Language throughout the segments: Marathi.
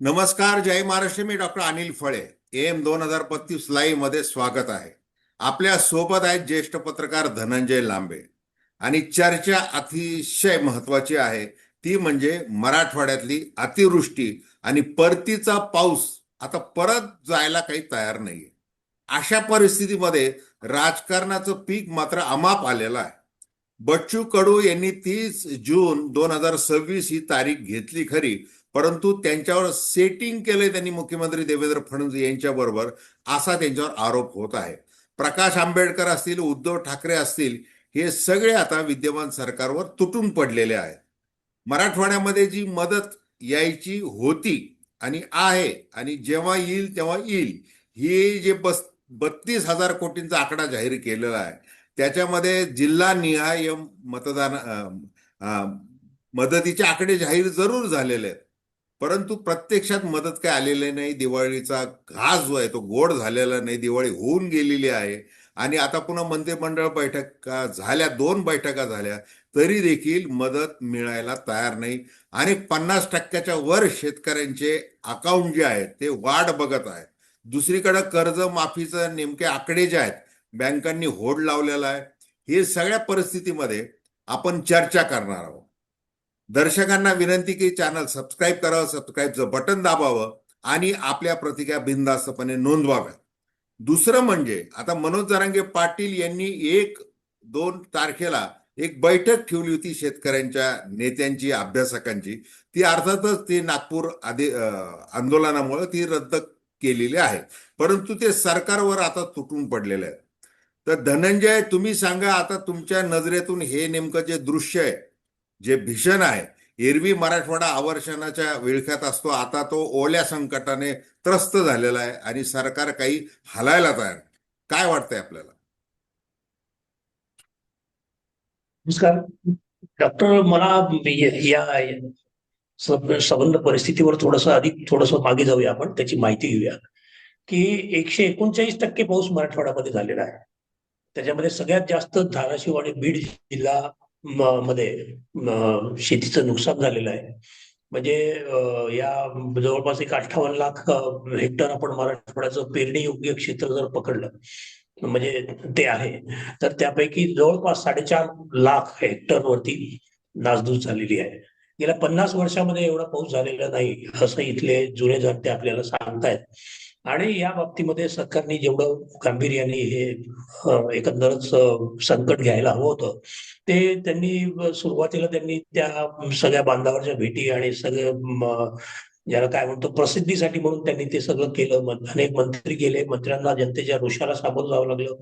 नमस्कार जय महाराष्ट्र. मी डॉक्टर अनिल फळे. एम दोन हजार पस्तीस लाईव्हमध्ये स्वागत आहे. आपल्यासोबत आहेत ज्येष्ठ पत्रकार धनंजय लांबे. आणि चर्चा अतिशय महत्वाची आहे. ती म्हणजे मराठवाड्यातली अतिवृष्टी आणि परतीचा पाऊस. आता परत जायला काही तयार नाहीये. अशा परिस्थितीमध्ये राजकारणाचं पीक मात्र अमाप आलेलं आहे. बच्चू कडू यांनी तीस जून दोन हजार सव्वीस ही तारीख घेतली खरी. परंतु त्यांच्यावर सेटिंग केलंय त्यांनी मुख्यमंत्री देवेंद्र फडणवीस यांच्या बरोबर असा त्यांच्यावर आरोप होत आहे. प्रकाश आंबेडकर असतील उद्धव ठाकरे असतील हे सगळे आता विद्यमान सरकारवर तुटून पडलेले आहेत. मराठवाड्यामध्ये जी मदत यायची होती आणि आहे आणि जेव्हा येईल तेव्हा येईल ही जे बस बत्तीस हजार कोटींचा आकडा जाहीर केलेला आहे त्याच्यामध्ये जिल्हा निहाय मतदान मदतीचे आकडे जाहीर जरूर झालेले आहेत. परंतु प्रत्यक्षात मदत काय आलेली नाही. दिवाळीचा घास जो आहे तो गोड झालेला नाही. दिवाळी होऊन गेलेली आहे. आणि आता पुन्हा मंत्रिमंडळ बैठका झाल्या दोन बैठका झाल्या तरी देखील मदत मिळायला तयार नाही. आणि पन्नास टक्क्याच्या वर शेतकऱ्यांचे अकाउंट जे आहेत ते वाढ बघत आहे दुसरीकडे कर्ज माफीचं नेमके आकडे जे आहेत बँकांनी होड लावलेला आहे. हे सगळ्या परिस्थितीमध्ये आपण चर्चा करणार आहोत. दर्शकांना विनंती की चॅनल सबस्क्राईब करावं सबस्क्राईबचं बटन दाबावं आणि आपल्या प्रतिक्रिया बिनधास्तपणे नोंदवाव्या दुसरं म्हणजे आता मनोज जरांगे पाटील यांनी एक दोन तारखेला एक बैठक ठेवली होती शेतकऱ्यांच्या नेत्यांची अभ्यासकांची. ती अर्थातच ती नागपूर आधी आंदोलनामुळे ती रद्द केलेली आहे. परंतु ते सरकारवर आता तुटून पडलेले आहे. तर धनंजय तुम्ही सांगा आता तुमच्या नजरेतून हे नेमकं जे दृश्य आहे जे भीषण आहे एरवी मराठवाडा आवर्षणाच्या विळख्यात असतो. आता तो ओल्या संकटाने त्रस्त झालेला आहे आणि सरकार काही हलायला तयार काय वाटतंय आपल्याला? नमस्कार. डॉक्टर मला या- संबंध परिस्थितीवर थोडस अधिक थोडस मागे जाऊया आपण. त्याची माहिती घेऊया. की एकशे एकोणचाळीस टक्के पाऊस मराठवाड्यामध्ये झालेला आहे. त्याच्यामध्ये सगळ्यात जास्त धाराशिव आणि बीड जिल्हा मध्ये शेतीचं नुकसान झालेलं आहे. म्हणजे या जवळपास एक अठ्ठावन्न लाख हेक्टर आपण मराठवाड्याचं पेरणी योग्य क्षेत्र जर पकडलं म्हणजे ते आहे तर त्यापैकी जवळपास साडेचार लाख हेक्टरवरती नासधूस झालेली आहे. गेल्या पन्नास वर्षामध्ये एवढा पाऊस झालेला नाही असं इथले जुने जाणते आपल्याला सांगतायत. आणि या बाबतीमध्ये सरकारने जेवढं गांभीर्याने हे एकंदरच संकट घ्यायला हवं होतं ते त्यांनी सुरुवातीला त्यांनी त्या सगळ्या बांधावरच्या भेटी आणि सगळं ज्याला काय म्हणतो प्रसिद्धीसाठी म्हणून त्यांनी ते सगळं केलं. अनेक मंत्री गेले. मंत्र्यांना जनतेच्या रोषाला सामोरं जावं लागलं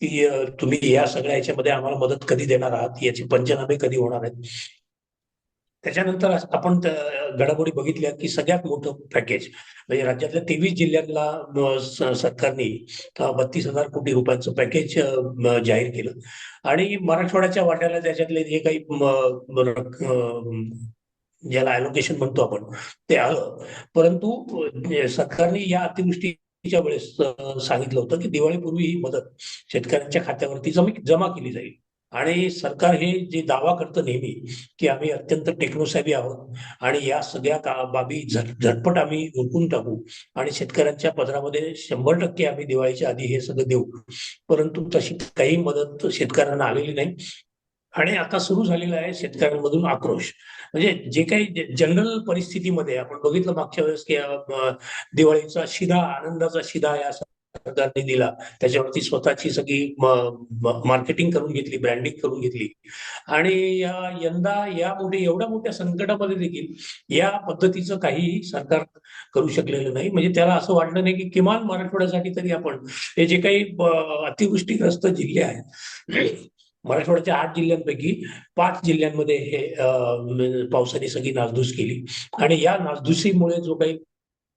की तुम्ही या सगळ्या याच्यामध्ये आम्हाला मदत कधी देणार आहात? याचे पंचनामे कधी होणार आहेत? त्याच्यानंतर आपण घडामोडी बघितल्या की सगळ्यात मोठं पॅकेज म्हणजे राज्यातल्या तेवीस जिल्ह्यांना सरकारने बत्तीस हजार कोटी रुपयांचं पॅकेज जाहीर केलं. आणि मराठवाड्याच्या वाट्याला त्याच्यातले जे काही ज्याला अलोकेशन म्हणतो आपण ते आलं. परंतु सरकारने या अतिवृष्टीच्या वेळेस सांगितलं होतं की दिवाळीपूर्वी ही मदत शेतकऱ्यांच्या खात्यावरती जमी जमा केली जाईल. आणि सरकार हे जे दावा करतं नेहमी की आम्ही अत्यंत टेक्नोसॅबी आहोत आणि या सगळ्या का बाबी झट झटपट आम्ही उरकून टाकू आणि शेतकऱ्यांच्या पदरामध्ये शंभर टक्के आम्ही दिवाळीच्या आधी हे सगळं देऊ. परंतु तशी काही मदत शेतकऱ्यांना आलेली नाही. आणि आता सुरू झालेला आहे शेतकऱ्यांमधून आक्रोश. म्हणजे जे काही जनरल परिस्थितीमध्ये आपण बघितलं मागच्या वेळेस की दिवाळीचा शिधा आनंदाचा शिधा या सरकारने दिला. त्याच्यावरती स्वतःची सगळी मार्केटिंग करून घेतली ब्रँडिंग करून घेतली. आणि या यंदा या मोठ्या एवढ्या मोठ्या संकटामध्ये देखील या पद्धतीचं काहीही सरकार करू शकलेलं नाही. म्हणजे त्याला असं वाटलं नाही की किमान मराठवाड्यासाठी तरी आपण हे जे काही अतिवृष्टीग्रस्त जिल्हे आहेत मराठवाड्याच्या आठ जिल्ह्यांपैकी पाच जिल्ह्यांमध्ये हे पावसाने सगळी नासधूस केली. आणि या नासधुसीमुळे जो काही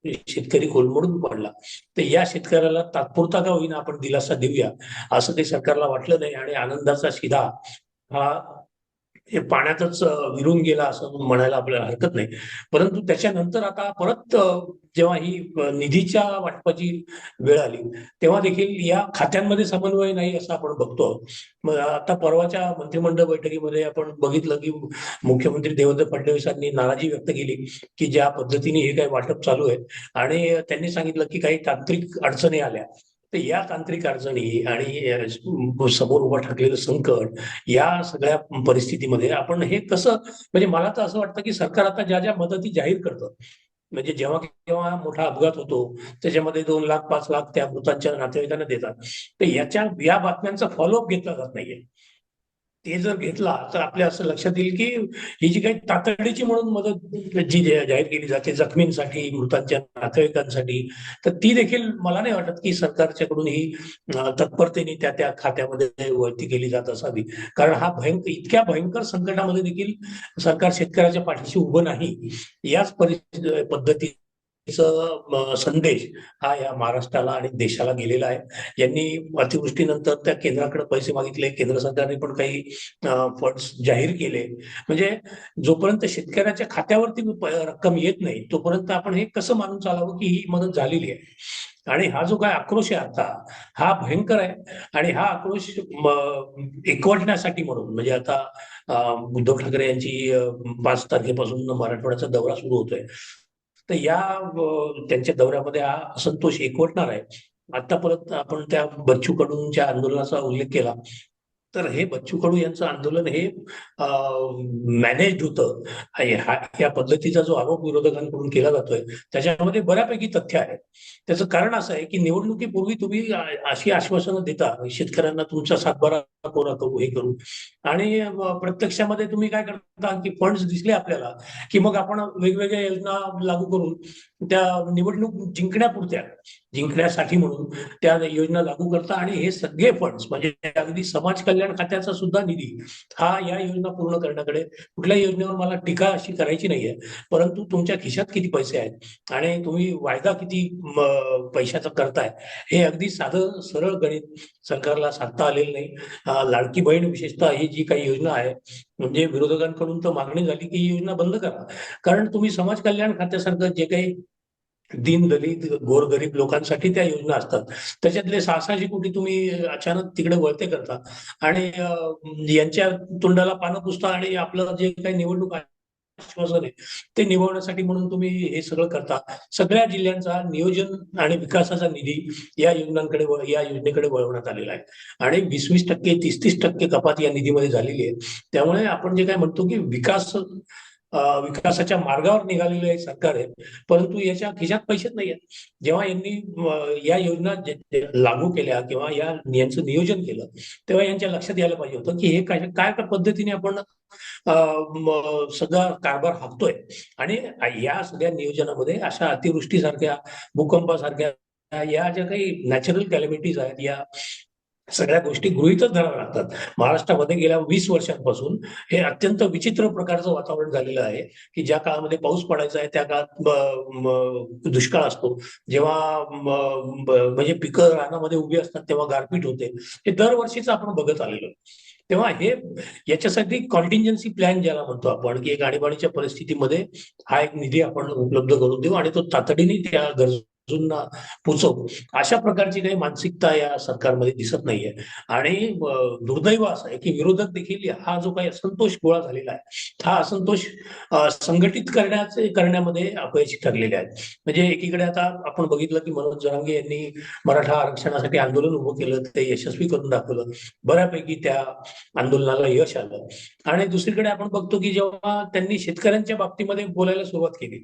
शेतकरी कोलमडून पडला. तर या शेतकऱ्याला तात्पुरता का होईना आपण दिलासा देऊया असं ते सरकारला वाटलं नाही आणि आनंदाचा शिधा हा हे पाण्यातच विरून गेला असं म्हणायला आपल्याला हरकत नाही. परंतु त्याच्यानंतर आता परत जेव्हा ही निधीच्या वाटपाची वेळ आली तेव्हा देखील या खात्यांमध्ये समन्वय नाही असं आपण बघतो. मग आता परवाच्या मंत्रिमंडळ बैठकीमध्ये आपण बघितलं की मुख्यमंत्री देवेंद्र फडणवीसांनी नाराजी व्यक्त केली की ज्या पद्धतीने हे काही वाटप चालू आहे आणि त्यांनी सांगितलं की काही तांत्रिक अडचणी आल्या. तर या तांत्रिक अडचणी आणि समोर उभं ठाकलेलं संकट या सगळ्या परिस्थितीमध्ये आपण हे कसं म्हणजे मला तर असं वाटतं की सरकार आता ज्या ज्या मदती जाहीर करतं म्हणजे जेव्हा केव्हा मोठा अपघात होतो त्याच्यामध्ये दोन लाख पाच लाख त्या मृतांच्या नातेवाईकांना देतात. तर याच्या या बातम्यांचा फॉलोअप घेतला जात नाहीये. ते जर घेतला तर आपल्या असं लक्षात येईल की ही जी काही तातडीची म्हणून मदत जी जाहीर केली जाते जखमींसाठी मृतांच्या नातेवाईकांसाठी तर ती देखील मला नाही वाटत की सरकारच्याकडून ही तत्परतेने त्या त्या खात्यामध्ये वळती केली जात असावी. कारण हा भयंकर इतक्या भयंकर संकटामध्ये देखील सरकार शेतकऱ्याच्या पाठीशी उभं नाही. याच परिस्थिती पद्धतीचा संदेश हा या महाराष्ट्राला आणि देशाला गेलेला आहे. यांनी अतिवृष्टीनंतर त्या केंद्राकडे पैसे मागितले. केंद्र सरकारने पण काही फंड्स जाहीर केले. म्हणजे जोपर्यंत शेतकऱ्याच्या खात्यावरती रक्कम येत नाही तोपर्यंत आपण हे कसं मानून चालावं की ही मदत झालेली आहे? आणि हा जो काय आक्रोश आहे आता हा भयंकर आहे. आणि हा आक्रोश एकवटण्यासाठी म्हणून म्हणजे आता उद्धव ठाकरे यांची पाच तारखेपासून मराठवाड्याचा दौरा सुरू होतोय. तर या त्यांच्या दौऱ्यामध्ये हा असंतोष एकवटणार आहे. आता परत आपण त्या बच्चू कडूंच्या आंदोलनाचा उल्लेख केला तर हे बच्चू कडू यांचं आंदोलन हे मॅनेज होतं. या पद्धतीचा जो आरोप विरोधकांकडून केला जातोय त्याच्यामध्ये बऱ्यापैकी तथ्य आहे त्याचं कारण असं आहे की निवडणुकीपूर्वी तुम्ही अशी आश्वासनं देता शेतकऱ्यांना तुमचा सातबारा कोरा करू हे करू. आणि प्रत्यक्षामध्ये तुम्ही काय करता की फंड्स दिसले आपल्याला की मग आपण वेगवेगळ्या योजना लागू करून त्या निवडणूक जिंकण्यापुरत्या जिंकण्यासाठी म्हणून त्या योजना लागू करता आणि हे सगळे फंड्स म्हणजे अगदी समाज कल्याण खात्याचा सुद्धा निधी हा या योजना पूर्ण करण्याकडे कुठल्या योजनेवर मला टीका अशी करायची नाहीये. परंतु तुमच्या खिशात किती पैसे आहेत आणि तुम्ही वायदा किती पैशाचा करताय हे अगदी साधं सरळ गणित सरकारला सांगता आलेलं नाही. लाडकी बहीण विशेषतः ही जी काही योजना आहे म्हणजे विरोधकांकडून तर मागणी झाली की ही योजना बंद करा. कारण तुम्ही समाज कल्याण खात्यासारखं जे काही दीन दलित गोरगरीब लोकांसाठी त्या योजना असतात. त्याच्यातले सहाशे कोटी तुम्ही अचानक तिकडे वळते करता. आणि यांच्या तोंडाला पानं पुसता आणि आपलं जे काही निवडणूक आश्वासन आहे ते निवडण्यासाठी म्हणून तुम्ही हे सगळं करता. सगळ्या जिल्ह्यांचा नियोजन आणि विकासाचा निधी या योजनांकडे या योजनेकडे वळवण्यात आलेला आहे. आणि वीस वीस टक्के तीस तीस टक्के कपात या निधीमध्ये झालेली आहे. त्यामुळे आपण जे काय म्हणतो की विकास विकासाच्या मार्गावर निघालेलं हे सरकार आहे. परंतु याच्या खिशात पैसेच नाही आहेत जेव्हा यांनी या योजना लागू केल्या किंवा या यांचं नियोजन केलं तेव्हा यांच्या लक्षात यायला पाहिजे होतं की हे काय काय काय पद्धतीने आपण सगळा कारभार हाकतोय. आणि या सगळ्या नियोजनामध्ये अशा अतिवृष्टीसारख्या भूकंपासारख्या या ज्या काही नॅचरल कॅलॅमिटीज आहेत या सगळ्या गोष्टी गृहीतच धराव्या लागतात. महाराष्ट्रामध्ये गेल्या वीस वर्षांपासून हे अत्यंत विचित्र प्रकारचं वातावरण झालेलं आहे की ज्या काळामध्ये पाऊस पडायचा आहे त्या काळात दुष्काळ असतो. जेव्हा म्हणजे पिकं रानामध्ये उभी असतात तेव्हा गारपीट होते. हे दरवर्षीच आपण बघत आलेलो तेव्हा हे याच्यासाठी कॉन्टिंजन्सी प्लॅन ज्याला म्हणतो आपण की एक आणीबाणीच्या परिस्थितीमध्ये हा एक निधी आपण उपलब्ध करून देऊ आणि तो तातडीने त्या गरज गरजूंना पोचवू अशा प्रकारची काही मानसिकता या सरकारमध्ये दिसत नाहीये. आणि दुर्दैव असं आहे की विरोधक देखील हा जो काही असंतोष गोळा झालेला आहे हा असंतोष संघटित करण्याचे करण्यामध्ये अपयशी ठरलेले आहेत. म्हणजे एकीकडे आता आपण बघितलं की मनोज जरांगे यांनी मराठा आरक्षणासाठी आंदोलन उभं केलं ते यशस्वी करून दाखवलं. बऱ्यापैकी त्या आंदोलनाला यश आलं. आणि दुसरीकडे आपण बघतो की जेव्हा त्यांनी शेतकऱ्यांच्या बाबतीमध्ये बोलायला सुरुवात केली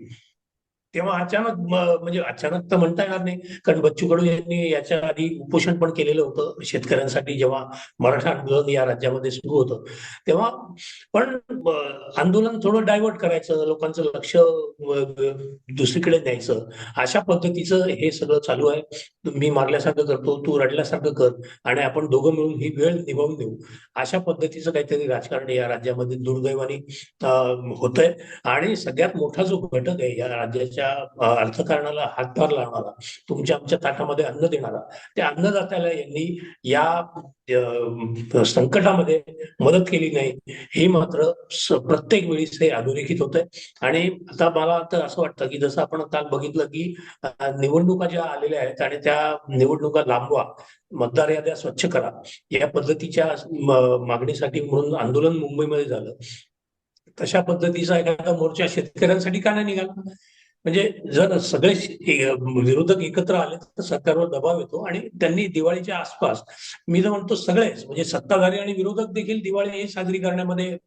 तेव्हा अचानक म्हणजे अचानक तर म्हणता येणार नाही. कारण बच्चू कडू यांनी याच्या आधी उपोषण पण केलेलं होतं शेतकऱ्यांसाठी जेव्हा मराठा आंदोलन या राज्यामध्ये सुरू होतं. तेव्हा पण आंदोलन थोडं डायव्हर्ट करायचं लोकांचं लक्ष दुसरीकडे न्यायचं अशा पद्धतीचं हे सगळं चालू आहे. मी मारल्यासारखं करतो तू रडल्यासारखं कर आणि आपण दोघं मिळून ही वेळ निभावून देऊ. अशा पद्धतीचं काहीतरी राजकारण या राज्यामध्ये दुर्दैवाने होत आहे आणि सगळ्यात मोठा जो घटक आहे या राज्याच्या तुमच्या अर्थकारणाला हातभार लावणारा तुमच्या आमच्या ताटामध्ये अन्न देणारा त्या अन्नदात्याला यांनी या संकटामध्ये मदत केली नाही हे मात्र प्रत्येक वेळीच हे अधोरेखित होत आहे आणि आता मला तर असं वाटतं की जसं आपण काल बघितलं की निवडणुका ज्या आलेल्या आहेत आणि त्या निवडणुका लांबवा मतदार याद्या स्वच्छ करा या पद्धतीच्या मागणीसाठी म्हणून आंदोलन मुंबईमध्ये झालं. तशा पद्धतीचा एखादा मोर्चा शेतकऱ्यांसाठी का नाही निघाला? म्हणजे जर सगळे विरोधक एकत्र आले तर सरकारवर दबाव येतो आणि त्यांनी दिवाळीच्या आसपास मी तर म्हणतो सगळेच म्हणजे सत्ताधारी आणि विरोधक देखील दिवाळी ही साजरी करण्यामध्ये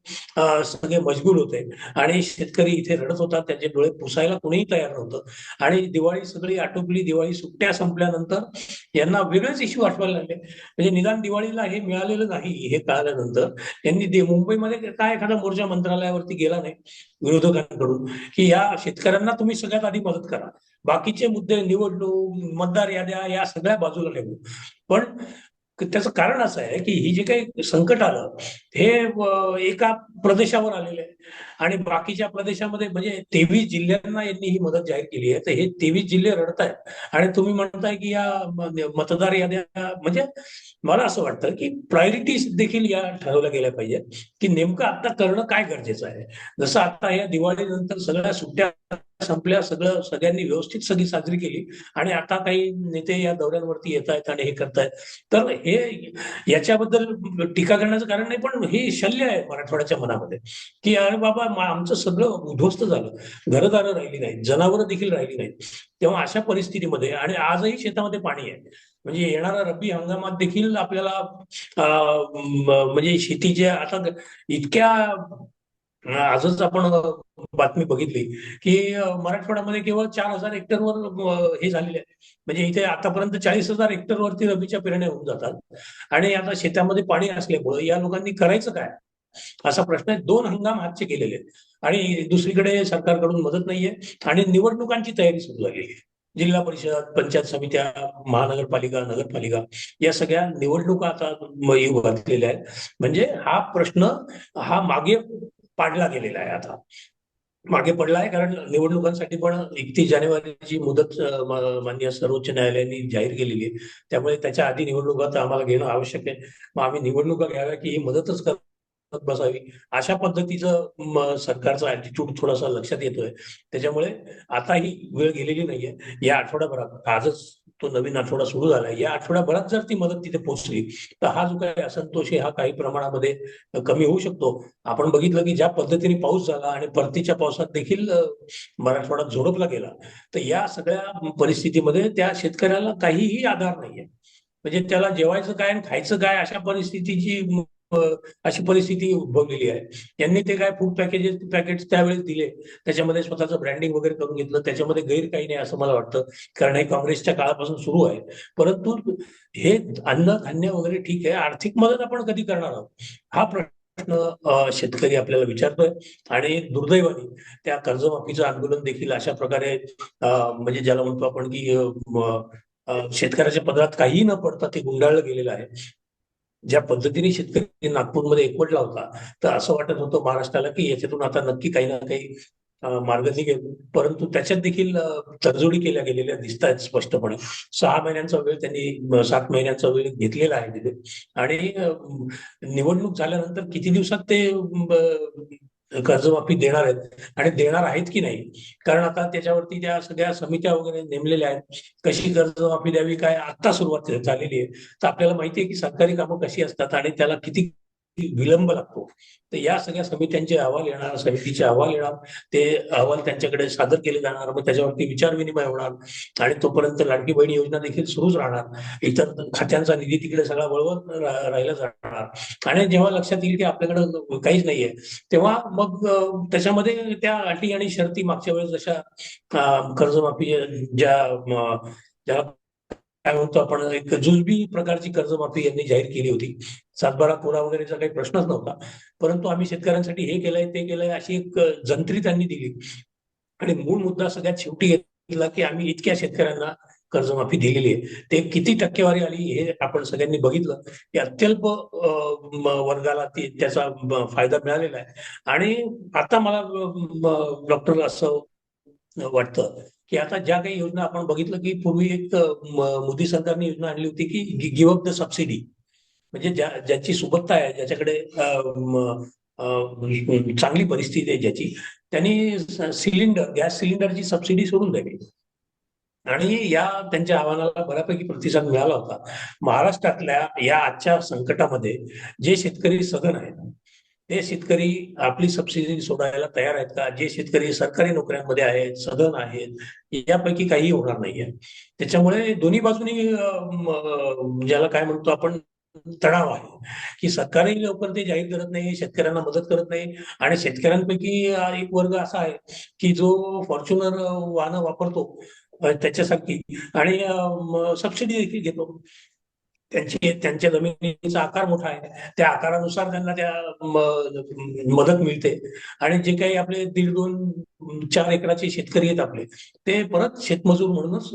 सगळे मजबूर होते. आणि शेतकरी इथे रडत होता त्यांचे डोळे पुसायला कुणीही तयार नव्हतं. आणि दिवाळी सगळी आटोपली दिवाळी सुट्ट्या संपल्यानंतर यांना वेगळेच इश्यू आठवायला लागले. म्हणजे निदान दिवाळीला हे मिळालेलं नाही हे कळाल्यानंतर यांनी मुंबईमध्ये काय एखादा मोर्चा मंत्रालयावरती गेला नाही. विरोधकांकडून की या शेतकऱ्यांना तुम्ही सगळ्यात आधी मदत करा. बाकीचे मुद्दे निवडणूक मतदार याद्या या सगळ्या बाजूला ठेवू. पण त्याचं कारण असं आहे की ही जे काही संकट आलं हे एका प्रदेशावर आलेलं आहे. आणि बाकीच्या प्रदेशामध्ये म्हणजे तेवीस जिल्ह्यांना यांनी ही मदत जाहीर केली आहे. तर हे तेवीस जिल्हे रडत आहेत. आणि तुम्ही म्हणताय की या मतदार याद्या म्हणजे मला असं वाटतं की प्रायोरिटीज देखील या ठरवल्या गेल्या पाहिजेत की नेमकं आता करणं काय गरजेचं आहे. जसं आता या दिवाळीनंतर सगळ्या सुट्ट्या संपल्या सगळं सगळ्यांनी व्यवस्थित सगळी साजरी केली आणि आता काही नेते या दौऱ्यांवरती येत आहेत आणि हे करतायत. तर हे याच्याबद्दल टीका करण्याचं कारण नाही पण हे शल्य आहे मराठवाड्याच्या मनामध्ये. की अरे बाबा आमचं सगळं उद्ध्वस्त झालं. घरदारं राहिली नाहीत जनावरं देखील राहिली नाहीत. तेव्हा अशा परिस्थितीमध्ये आणि आजही शेतामध्ये पाणी आहे. म्हणजे येणारा रब्बी हंगामात देखील आपल्याला म्हणजे शेतीच्या आता इतक्या आजच आपण बातमी बघितली की मराठवाड्यामध्ये केवळ चार हजार हेक्टरवर हे झालेले आहे. म्हणजे इथे आतापर्यंत चाळीस हजार हेक्टरवरती रबीच्या पेरण्या होऊन जातात. आणि आता शेतामध्ये पाणी असल्यामुळे या लोकांनी करायचं काय? असा प्रश्न आहे. दोन हंगाम हातचे केलेले आहेत. आणि दुसरीकडे सरकारकडून मदत नाहीये आणि निवडणुकांची तयारी सुरू झालेली आहे. जिल्हा परिषद पंचायत समित्या महानगरपालिका नगरपालिका या सगळ्या निवडणुका आता घातलेल्या आहेत. म्हणजे हा प्रश्न हा मागे पाडला गेलेला आहे आता. मागे पडला आहे कारण निवडणुकांसाठी पण एकतीस जानेवारीची मुदत मान्य माननीय सर्वोच्च न्यायालयाने जाहीर केलेली आहे. त्यामुळे त्याच्या आधी निवडणुका तर आम्हाला घेणं आवश्यक आहे. मग आम्ही निवडणुका घ्याव्या की ही मदतच करत बसावी? अशा पद्धतीचं सरकारचा अॅटिट्यूड थोडासा लक्षात येतोय. त्याच्यामुळे आता ही वेळ गेलेली नाहीये. या आठवड्याभरात आजच तो नवीन आठवडा सुरू झाला. या आठवड्याभरात जर ती मदत तिथे पोहोचली तर हा जो काही असंतोष आहे हा काही प्रमाणामध्ये कमी होऊ शकतो. आपण बघितलं की ज्या पद्धतीने पाऊस झाला आणि परतीच्या पावसात देखील अ, मराठवाडा झोडपला गेला तर या सगळ्या परिस्थितीमध्ये त्या शेतकऱ्याला काहीही आधार नाहीये. म्हणजे त्याला जेवायचं काय आणि खायचं काय अशा परिस्थितीची अशी परिस्थिती उद्भवलेली आहे. यांनी ते काय फूड पॅकेजेस पॅकेट त्यावेळेस दिले. त्याच्यामध्ये स्वतःचं ब्रँडिंग वगैरे करून घेतलं. त्याच्यामध्ये गैर काही नाही असं मला वाटतं. कारण हे काँग्रेसच्या काळापासून सुरू आहे. परंतु हे अन्न धान्य वगैरे ठीक आहे. आर्थिक मदत आपण कधी करणार आहोत? हा प्रश्न शेतकरी आपल्याला विचारतोय. आणि दुर्दैवाने त्या कर्जमाफीचं आंदोलन देखील अशा प्रकारे म्हणजे ज्याला म्हणतो आपण की शेतकऱ्याच्या पदरात काहीही न पडता ते गुंडाळलं गेलेलं आहे. ज्या पद्धतीने शेतकरी नागपूरमध्ये एकवटला होता तर असं वाटत होतं महाराष्ट्राला की याच्यातून आता नक्की काही ना काही मार्ग निघेल. परंतु त्याच्यात देखील तडजोडी केल्या गेलेल्या दिसत आहेत स्पष्टपणे. सहा महिन्यांचा वेळ त्यांनी सात महिन्यांचा वेळ घेतलेला आहे तिथे. आणि निवडणूक झाल्यानंतर किती दिवसात ते कर्जमाफी देणार आहेत. आणि देणार आहेत की नाही? कारण आता त्याच्यावरती त्या सगळ्या समित्या वगैरे नेमलेल्या आहेत. कशी कर्जमाफी द्यावी? काय आता सुरुवात झालेली आहे. तर आपल्याला माहिती आहे की सरकारी कामं कशी असतात आणि त्याला किती विलंब लागतो. तर या सगळ्या समित्यांचे अहवाल येणार समितीचे अहवाल येणार. ते अहवाल त्यांच्याकडे सादर केले जाणार. मग त्याच्यावरती विचार विनिमय होणार. आणि तोपर्यंत लाडकी बहीण योजना देखील सुरूच राहणार. इतर खात्यांचा निधी तिकडे सगळा वळवत राहिला जाणार. आणि जेव्हा लक्षात येईल की आपल्याकडे काहीच नाहीये तेव्हा मग त्याच्यामध्ये त्या अटी आणि शर्ती मागच्या वेळेस जशा कर्जमाफी ज्या ज्याला काय म्हणतो आपण एक जुजबी प्रकारची कर्जमाफी यांनी जाहीर केली होती. सातबारा कोरा वगैरेचा काही प्रश्नच नव्हता. परंतु आम्ही शेतकऱ्यांसाठी हे केलंय ते केलंय अशी एक जंत्री त्यांनी दिली. आणि मूळ मुद्दा सगळ्यात शेवटी घेतला की आम्ही इतक्या शेतकऱ्यांना कर्जमाफी दिलेली आहे. ते किती टक्केवारी आली हे आपण सगळ्यांनी बघितलं. की अत्यल्प वर्गाला ती त्याचा फायदा मिळालेला आहे. आणि आता मला डॉक्टर असं वाटतं की आता ज्या काही योजना आपण बघितलं की पूर्वी एक मोदी सरकारने योजना आणली होती की गिव्ह अप द सबसिडी म्हणजे ज्या ज्याची सुबत्ता आहे ज्याच्याकडे चांगली परिस्थिती आहे ज्याची त्यांनी सिलेंडर गॅस सिलेंडरची सबसिडी सोडून द्यावी आणि या त्यांच्या आव्हानाला बऱ्यापैकी प्रतिसाद मिळाला होता. महाराष्ट्रातल्या या आजच्या संकटामध्ये जे शेतकरी सदन आहेत ते शेतकरी आपली सबसिडी सोडायला तयार आहेत का? जे शेतकरी सरकारी नोकऱ्यांमध्ये आहेत सदन आहेत यापैकी काही होणार नाहीये. त्याच्यामुळे दोन्ही बाजूनी ज्याला काय म्हणतो आपण तणाव आहे. की सरकारही लवकर ते जाहीर करत नाही शेतकऱ्यांना मदत करत नाही आणि शेतकऱ्यांपैकी एक वर्ग असा आहे की जो फॉर्च्युनर वाहनं वापरतो त्याच्यासाठी आणि सबसिडी देखील घेतो. त्यांची त्यांच्या जमिनीचा आकार मोठा आहे. त्या आकारानुसार त्यांना त्या मदत मिळते. आणि जे काही आपले दीड दोन चार एकराचे शेतकरी आहेत आपले ते परत शेतमजूर म्हणूनच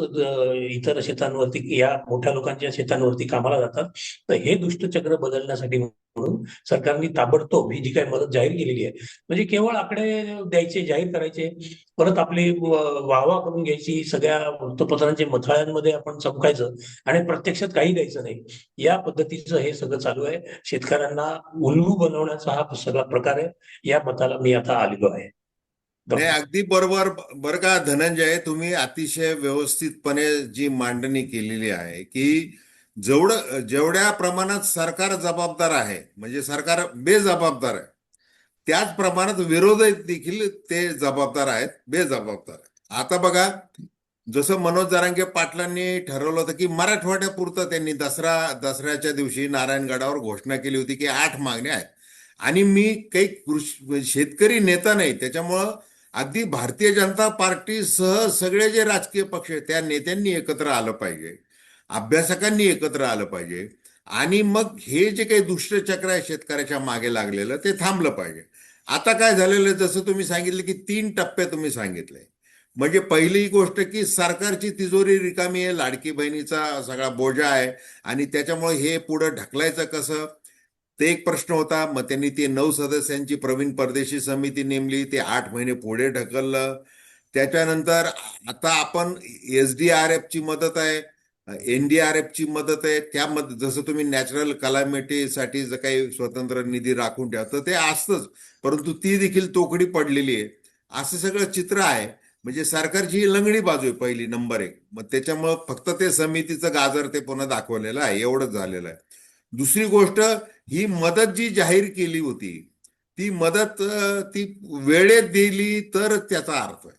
इतर शेतांवरती या मोठ्या लोकांच्या शेतांवरती कामाला जातात. तर हे दुष्टचक्र बदलण्यासाठी म्हणून सरकारने ताबडतोब ही जी काही मदत जाहीर केलेली आहे म्हणजे केवळ आकडे द्यायचे जाहीर करायचे परत आपली वाहवा करून घ्यायची सगळ्या वृत्तपत्रांच्या मथाळ्यांमध्ये आपण चमकायचं आणि प्रत्यक्षात काही द्यायचं नाही या पद्धतीचं हे सगळं चालू आहे. शेतकऱ्यांना उल्लू बनवण्याचा हा सगळा प्रकार आहे. या मताला मी आता आलेलो आहे. नाही अगदी बरोबर. बरं का धनंजय तुम्ही अतिशय व्यवस्थितपणे जी मांडणी केलेली आहे की जेवढं जेवढ्या प्रमाणात सरकार जबाबदार आहे म्हणजे सरकार बेजबाबदार आहे त्याच प्रमाणात विरोध देखील ते जबाबदार आहेत बेजबाबदार आहेत. आता बघा जसं मनोज जारांगे पाटलांनी ठरवलं होतं की मराठवाड्यापुरतं त्यांनी दसरा दसऱ्याच्या दिवशी नारायणगडावर घोषणा केली होती की आठ मागण्या आहेत. आणि मी काही कृषी शेतकरी नेता नाही त्याच्यामुळं अगदी भारतीय जनता पार्टीसह सगळे जे राजकीय पक्ष आहेत त्या नेत्यांनी एकत्र आलं पाहिजे. अभ्यासकांनी एकत्र आलं पाहिजे. आणि मग हे जे काही दुष्टचक्र आहे शेतकऱ्याच्या मागे लागलेलं ते थांबलं पाहिजे. आता काय झालेलं आहे जसं तुम्ही सांगितलं की तीन टप्पे तुम्ही सांगितले. म्हणजे पहिली गोष्ट की सरकारची तिजोरी रिकामी आहे लाडकी बहिणीचा सगळा बोजा आहे. आणि त्याच्यामुळे हे पुढं ढकलायचं कसं? ते एक प्रश्न होता. मग त्यांनी ते नऊ सदस्यांची प्रवीण परदेशी समिती नेमली. ते आठ महिने पुढे ढकललं. त्याच्यानंतर आता आपण एस डी आर एफची मदत आहे. एनडीआरएफची मदत आहे. त्या मदत जसं तुम्ही नॅचरल कलामिटीसाठी जर काही स्वतंत्र निधी राखून ठेवा तर ते असतंच. परंतु ती देखील तोकडी पडलेली आहे. असं सगळं चित्र आहे. म्हणजे सरकारची ही लंगडी बाजू आहे पहिली नंबर एक. मग त्याच्यामुळं फक्त ते समितीचं गाजर ते पुन्हा दाखवलेलं आहे. एवढंच झालेलं आहे. दुसरी गोष्ट ही मदत जी जाहीर केली होती ती मदत ती वेळेत दिली तर त्याचा अर्थ आहे.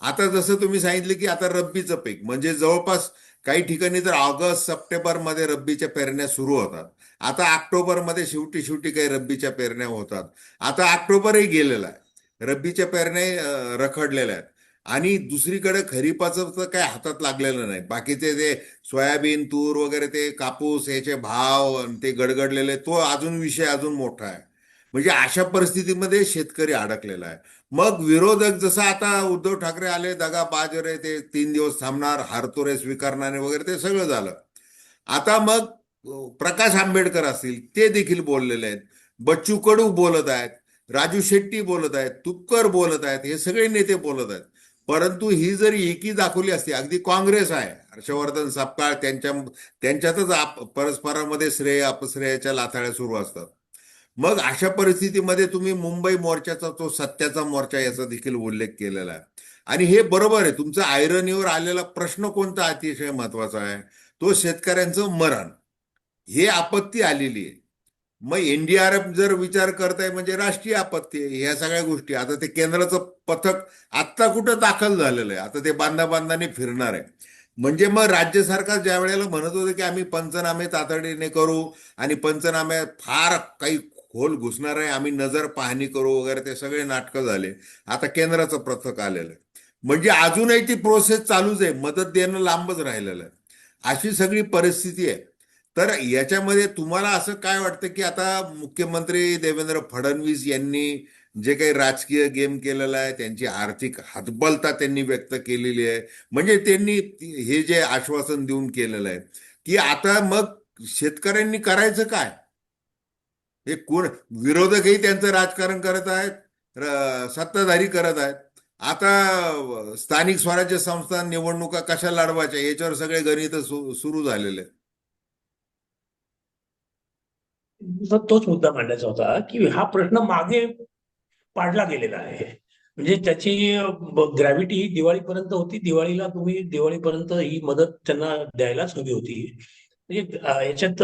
आता जसं तुम्ही सांगितलं की आता रब्बीचं पीक म्हणजे जवळपास काही ठिकाणी तर ऑगस्ट सप्टेंबरमध्ये रब्बीच्या पेरण्या सुरू होतात. आता ऑक्टोबरमध्ये शेवटी शेवटी काही रब्बीच्या पेरण्या होतात. आता ऑक्टोबरही गेलेला आहे. रब्बीच्या पेरण्या रखडलेल्या आहेत. आणि दुसरीकडे खरीपाचं तर काही हातात लागलेलं नाही. बाकीचे जे सोयाबीन तूर वगैरे ते कापूस याचे भाव ते गडगडलेले तो अजून विषय अजून मोठा आहे. म्हणजे अशा परिस्थितीमध्ये शेतकरी अडकलेला आहे. मग विरोधक जसं आता उद्धव ठाकरे आले दगा बाजरे ते तीन दिवस थांबणार हारतोरे स्वीकारणारे वगैरे ते सगळं झालं. आता मग प्रकाश आंबेडकर असतील ते देखील बोललेले आहेत. बच्चू कडू बोलत आहेत राजू शेट्टी बोलत आहेत तुपकर बोलत आहेत हे सगळे नेते बोलत आहेत. परंतु ही जर एकी दाखवली असती अगदी काँग्रेस आहे हर्षवर्धन सापकाळ त्यांच्या त्यांच्यातच आप परस्परामध्ये श्रेय अपश्रेयाच्या लाथाळ्या सुरू असतात. मग अशा परिस्थितीमध्ये तुम्ही मुंबई मोर्चाचा तो सत्याचा मोर्चा याचा देखील उल्लेख केलेला आहे. आणि हे बरोबर आहे तुमचा आयरनीवर आलेला प्रश्न कोणता अतिशय महत्त्वाचा आहे? तो शेतकऱ्यांचं मरण. हे आपत्ती आलेली आहे. मग एनडीआरएफ जर विचार करताय म्हणजे राष्ट्रीय आपत्ती आहे ह्या सगळ्या गोष्टी. आता ते केंद्राचं पथक आत्ता कुठं दाखल झालेलं आहे? आता ते बांधा बांधाने फिरणार आहे. म्हणजे मग राज्य सरकार ज्या वेळेला म्हणत होते की आम्ही पंचनामे तातडीने करू आणि पंचनामे फार काही खोल घुसणार आहे आम्ही नजर पाहणी करू वगैरे ते सगळे नाटकं झाले. आता केंद्राचं पथक आलेलं आहे. म्हणजे अजूनही ती प्रोसेस चालूच आहे मदत देणं लांबच राहिलेलं आहे. अशी सगळी परिस्थिती आहे. तर याच्यामध्ये तुम्हाला असं काय वाटतं की आता मुख्यमंत्री देवेंद्र फडणवीस यांनी जे काही राजकीय गेम केलेला आहे त्यांची आर्थिक हतबलता त्यांनी व्यक्त केलेली आहे. म्हणजे त्यांनी हे जे आश्वासन देऊन केलेलं आहे की आता मग शेतकऱ्यांनी करायचं काय? हे कोण विरोधकही त्यांचं राजकारण करत आहेत सत्ताधारी करत आहेत. आता स्थानिक स्वराज्य संस्था निवडणुका कशा लढवायच्या याच्यावर सगळे गणित सुरू झालेले तोच मुद्दा मांडायचा होता की हा प्रश्न मागे पाडला गेलेला आहे. म्हणजे त्याची ग्रॅव्हिटी ही दिवाळीपर्यंत होती. दिवाळीला तुम्ही दिवाळीपर्यंत ही मदत त्यांना द्यायलाच हवी होती. म्हणजे याच्यात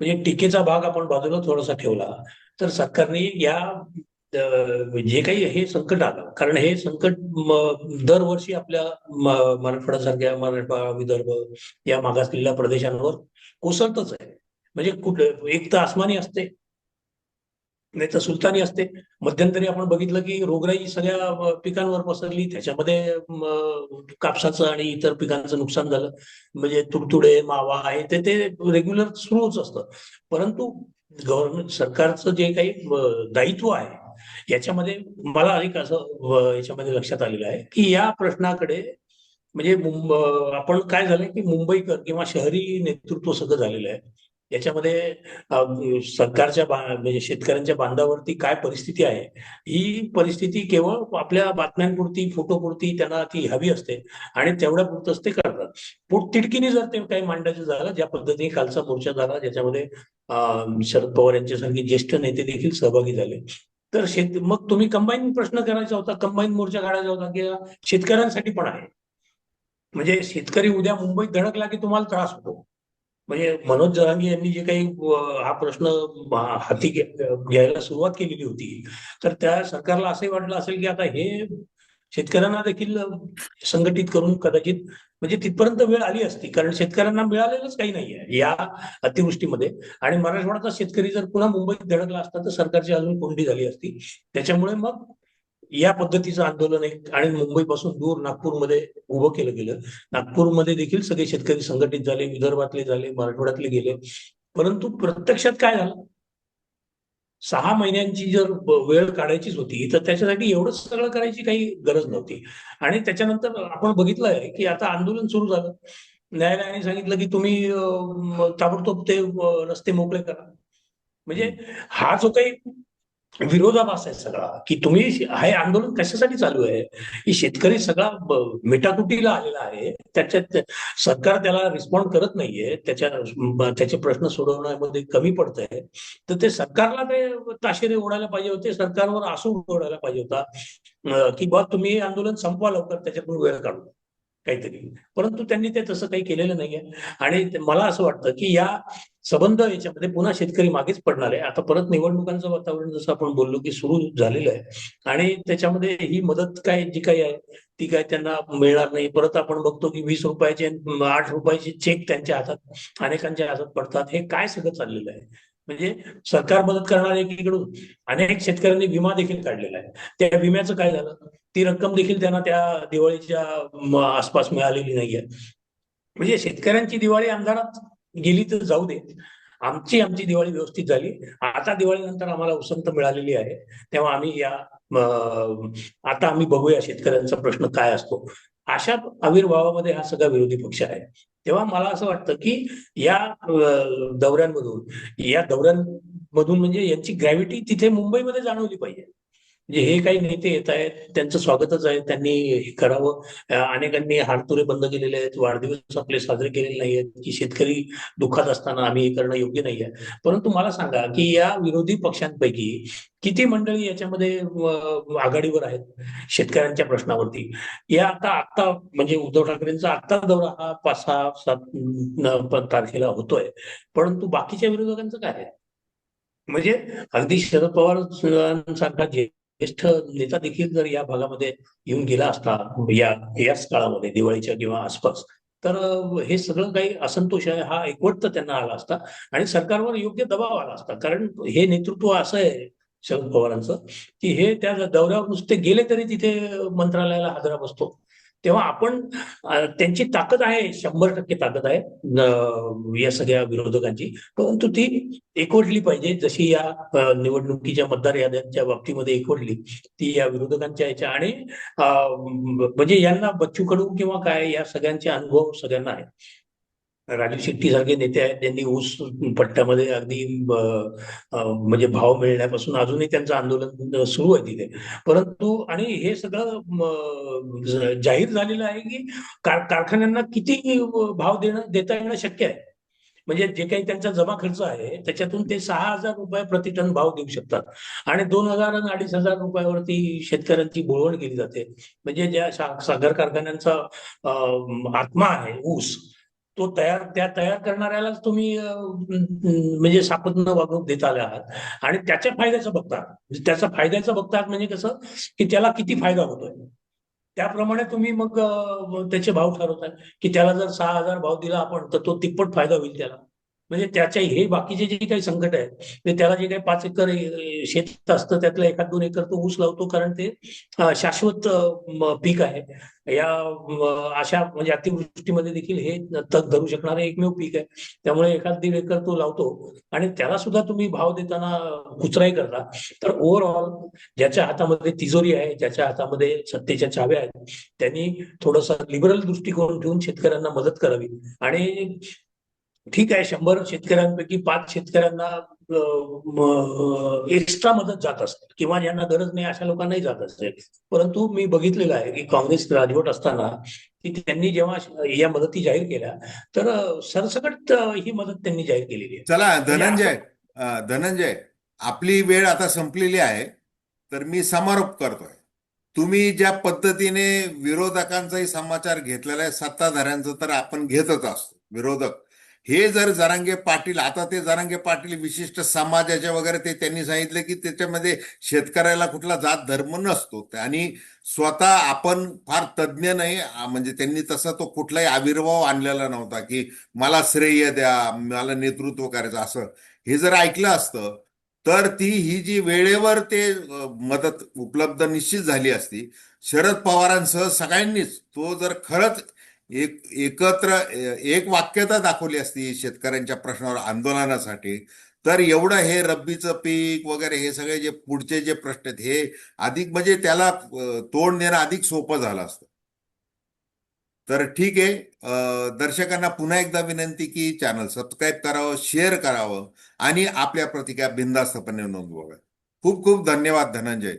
म्हणजे टीकेचा भाग आपण बाजूला थोडासा ठेवला तर सरकारने या जे काही हे संकट आलं कारण हे संकट दरवर्षी आपल्या मराठवाड्यासारख्या मराठवाडा विदर्भ या मागासलेल्या प्रदेशांवर कोसळतच आहे. म्हणजे कुठं एक तर आसमानी असते नाही तर सुलतानी असते. मध्यंतरी आपण बघितलं की रोगराई सगळ्या पिकांवर पसरली. त्याच्यामध्ये कापसाचं आणि इतर पिकांचं नुकसान झालं. म्हणजे तुडतुडे मावा आहे ते ते रेग्युलर सुरूच असतं. परंतु गव्हर्नमेंट सरकारचं जे काही दायित्व आहे याच्यामध्ये मला अधिक असं याच्यामध्ये लक्षात आलेलं आहे की या प्रश्नाकडे म्हणजे आपण काय झालंय की मुंबईकर किंवा शहरी नेतृत्व सगळं झालेलं आहे. याच्यामध्ये सरकारच्या म्हणजे शेतकऱ्यांच्या बांधावरती काय परिस्थिती आहे ही परिस्थिती केवळ आपल्या बातम्यांपुरती फोटोपुरती त्यांना ती हवी असते आणि तेवढ्या पुरतच ते करतात. पोट तिडकीने जर ते काही मांडायचं झालं ज्या पद्धतीने कालचा मोर्चा झाला ज्याच्यामध्ये शरद पवार यांच्यासारखे ज्येष्ठ नेते देखील सहभागी झाले तर शेत मग तुम्ही कंबाईन प्रश्न करायचा होता कंबाईन मोर्चा काढायचा होता किंवा शेतकऱ्यांसाठी पण आहे. म्हणजे शेतकरी उद्या मुंबईत धडकला की तुम्हाला त्रास होतो. म्हणजे मनोज जरांगे यांनी जे काही हा प्रश्न हाती घ्यायला सुरुवात केलेली होती. तर त्या सरकारला असंही वाटलं असेल की आता हे शेतकऱ्यांना देखील संघटित करून कदाचित म्हणजे तिथपर्यंत वेळ आली असती. कारण शेतकऱ्यांना मिळालेलंच काही नाहीये या अतिवृष्टीमध्ये. आणि मराठवाड्याचा शेतकरी जर पुन्हा मुंबईत धडकला असता तर सरकारची अजून कोंडी झाली असती. त्याच्यामुळे मग या पद्धतीचं आंदोलन एक आणि मुंबईपासून दूर नागपूरमध्ये उभं केलं गेलं. नागपूरमध्ये देखील सगळे शेतकरी संघटित झाले विदर्भातले झाले मराठवाड्यातले गेले. परंतु प्रत्यक्षात काय झालं? सहा महिन्यांची जर वेळ काढायचीच होती तर त्याच्यासाठी एवढंच सगळं करायची काही गरज नव्हती. आणि त्याच्यानंतर आपण बघितलंय की आता आंदोलन सुरू झालं. न्यायालयाने सांगितलं की तुम्ही ताबडतोब ते रस्ते मोकळे करा. म्हणजे हा जो काही विरोधाभास आहे सगळा. की तुम्ही हे आंदोलन कशासाठी चालू आहे? की शेतकरी सगळा मिटाकुटीला आलेला आहे. त्याच्यात सरकार त्याला रिस्पॉन्ड करत नाहीये. त्याच्या त्याचे प्रश्न सोडवण्यामध्ये कमी पडत आहे तर ते सरकारला ते ताशेरे ओढायला पाहिजे होते. सरकारवर आसू ओढायला पाहिजे होता. की बा तुम्ही हे आंदोलन संपवा लवकर. त्याच्यातून वेळ काढू काहीतरी. परंतु त्यांनी ते तसं काही केलेलं नाहीये. आणि मला असं वाटतं की या संबंध याच्यामध्ये पुन्हा शेतकरी मागेच पडणार आहे. आता परत निवडणुकांचं वातावरण जसं आपण बोललो की सुरू झालेलं आहे. आणि त्याच्यामध्ये ही मदत काय जी काही आहे ती काय त्यांना मिळणार नाही. परत आपण बघतो की वीस रुपयाचे आठ रुपयाचे चेक त्यांच्या हातात अनेकांच्या हातात पडतात. हे काय सगळं चाललेलं आहे? म्हणजे सरकार मदत करणार एकीकडून अनेक शेतकऱ्यांनी विमा देखील काढलेला आहे. त्या विम्याचं काय झालं? ती रक्कम देखील त्यांना त्या दिवाळीच्या आसपास मिळालेली नाहीये. म्हणजे शेतकऱ्यांची दिवाळी अंधारात गेली तर जाऊ दे. आमची आमची दिवाळी व्यवस्थित झाली. आता दिवाळीनंतर आम्हाला उसंत मिळालेली आहे. तेव्हा आम्ही या आता आम्ही बघूया शेतकऱ्यांचा प्रश्न काय असतो. अशा आविर्भावामध्ये हा सगळा विरोधी पक्ष आहे. तेव्हा मला असं वाटतं की या दौऱ्यांमधून या दौऱ्यांमधून म्हणजे यांची ग्रॅव्हिटी तिथे मुंबईमध्ये जाणवली पाहिजे. म्हणजे हे काही नेते येत आहेत त्यांचं स्वागतच आहे त्यांनी हे करावं. अनेकांनी हाडतुरे बंद केलेले आहेत वाढदिवस आपले साजरे केलेले नाही आहेत की शेतकरी दुःखात असताना आम्ही हे करणं योग्य नाही आहे. परंतु मला सांगा की या विरोधी पक्षांपैकी किती मंडळी याच्यामध्ये आघाडीवर आहेत शेतकऱ्यांच्या प्रश्नावरती? या आता आत्ता म्हणजे उद्धव ठाकरेंचा आत्ता दौरा हा पाच सहा सात तारखेला होतोय. परंतु बाकीच्या विरोधकांचं काय आहे? म्हणजे अगदी शरद पवार सारखा ज्येष्ठ नेता देखील जर या भागामध्ये येऊन गेला असता या याच काळामध्ये दिवाळीच्या किंवा आसपास तर हे सगळं काही असंतोष आहे हा एकवटता त्यांना आला असता आणि सरकारवर योग्य दबाव आला असता. कारण हे नेतृत्व असं आहे शरद पवारांचं की हे त्या दौऱ्यावर नुसते गेले तरी तिथे मंत्रालयाला हादरा बसतो. तेव्हा आपण त्यांची ताकद आहे शंभर टक्के ताकद आहे या सगळ्या विरोधकांची. परंतु ती एकवटली पाहिजे. जशी या निवडणुकीच्या मतदार याद्यांच्या बाबतीमध्ये एकवटली ती या विरोधकांच्या याच्या आणि म्हणजे यांना बच्चू कडू किंवा काय या सगळ्यांचे अनुभव सगळ्यांना आहेत. राजू शेट्टी सारखे नेते आहेत त्यांनी ऊस पट्ट्यामध्ये अगदी म्हणजे भाव मिळण्यापासून अजूनही त्यांचं आंदोलन सुरू आहे तिथे. परंतु आणि हे सगळं जाहीर झालेलं आहे की कार- कारखान्यांना किती भाव देणं देता येणं शक्य आहे? म्हणजे जे काही त्यांचा जमा खर्च आहे त्याच्यातून ते सहा हजार रुपये प्रति टन भाव देऊ शकतात. आणि दोन हजार आणि अडीच हजार रुपयावरती शेतकऱ्यांची बोळवण केली जाते. म्हणजे ज्या साखर कारखान्यांचा आत्मा आहे ऊस तो तयार त्या तयार करणाऱ्यालाच तुम्ही म्हणजे सापत्न वागणूक देत आले आहात. आणि त्याच्या फायद्याचं बघतात म्हणजे त्याचा फायद्याचं बघतात म्हणजे कसं की त्याला किती फायदा होतोय. त्याप्रमाणे तुम्ही मग त्याचे भाव ठरवताय. की त्याला जर सहा हजार भाव दिला आपण तर तो तिप्पट फायदा होईल त्याला. म्हणजे त्याच्या हे बाकीचे जे काही संकट आहे ते त्याला जे काही पाच एकर शेत असतं त्यातलं एखाद दोन एकर तो ऊस लावतो कारण ते शाश्वत पीक आहे. या अशा म्हणजे अतिवृष्टीमध्ये देखील हे तग धरू शकणारे एकमेव पीक आहे. त्यामुळे एखाद दीड एकर तो लावतो आणि त्याला सुद्धा तुम्ही भाव देताना कुचराई करता. तर ओव्हरऑल ज्याच्या हातामध्ये तिजोरी आहे ज्याच्या हातामध्ये सत्तेच्या चाव्या आहेत त्यांनी थोडंसं लिबरल दृष्टिकोन ठेवून शेतकऱ्यांना मदत करावी. आणि ठीक आहे शंभर शेतकऱ्यांपैकी पाच शेतकऱ्यांना एक्स्ट्रा मदत जात असेल किंवा ज्यांना गरज नाही अशा लोकांनाही जात असेल. परंतु मी बघितलेलं आहे की काँग्रेस राजवट असताना की त्यांनी जेव्हा या मदती जाहीर केल्या तर सरसकट ही मदत त्यांनी जाहीर केलेली आहे. चला धनंजय धनंजय आपली वेळ आता संपलेली आहे तर मी समारोप करतोय. तुम्ही ज्या पद्धतीने विरोधकांचाही समाचार घेतलेला आहे सत्ताधाऱ्यांचा तर आपण घेतच असतो विरोधक. हे जर जरांगे पाटील आता ते जरांगे पाटील विशिष्ट समाजाचे वगैरे ते त्यांनी सांगितलं की त्याच्यामध्ये शेतकऱ्याला कुठला जात धर्म नसतो. आणि स्वतः आपण फार तज्ज्ञ नाही म्हणजे त्यांनी तसा तो कुठलाही आविर्भाव आणलेला नव्हता की मला श्रेय द्या मला नेतृत्व करायचं असं. हे जर ऐकलं असतं तर ती ही जी वेळेवर ते मदत उपलब्ध निश्चित झाली असती शरद पवारांसह सगळ्यांनीच तो जर खरंच एक एकत्र एक वाक्यता दाखवली असती शेतकऱ्यांच्या प्रश्नावर आंदोलनासाठी. तर एवढं हे रब्बीचं पीक वगैरे हे सगळे जे पुढचे जे प्रश्न आहेत हे अधिक म्हणजे त्याला तोंड देणं अधिक सोपं झालं असतं. तर ठीक आहे दर्शकांना पुन्हा एकदा विनंती की चॅनल सबस्क्राईब करावं शेअर करावं आणि आपल्या प्रतिक्रिया बिनधास्तपणे नोंदवाव्या खूप खूप धन्यवाद धनंजय.